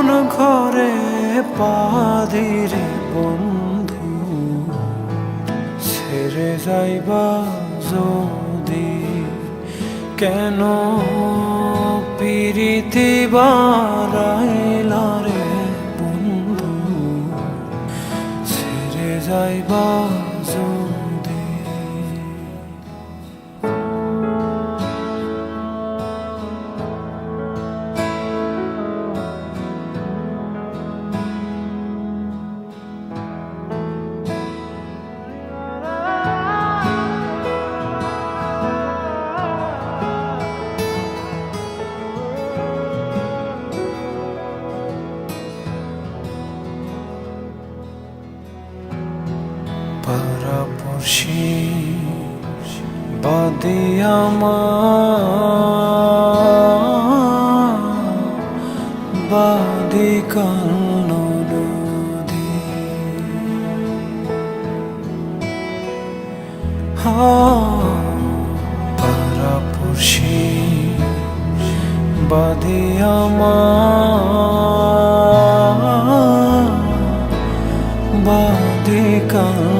আপন ঘরে পাদিরে বন্ধু? ছেড়ে যাইবা যদি কেন? পিরিতি বারাইলা রে বন্ধু। ছেড়ে যাইবা পারাপড়শি বাদে আমার বাদে কান্ন নদী পারাপড়শি বাদে আমার বাদে কানো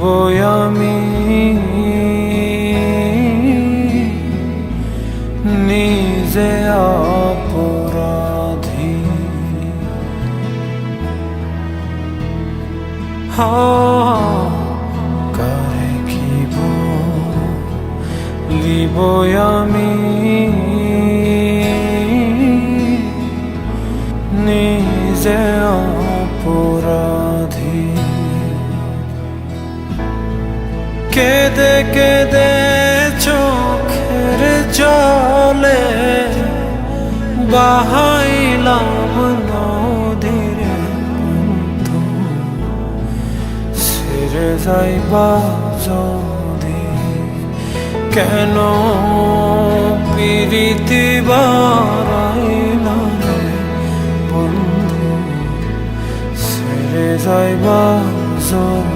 লিব আমি। নিজে অপরাধী। কারে কিব লিব আমি? নিজে বাহাইলাম নদীরে বন্ধু ছেড়ে যাইবা যদি কেন পিরিতি বারাইলা বন্ধু? ছেড়ে যাইবা যদি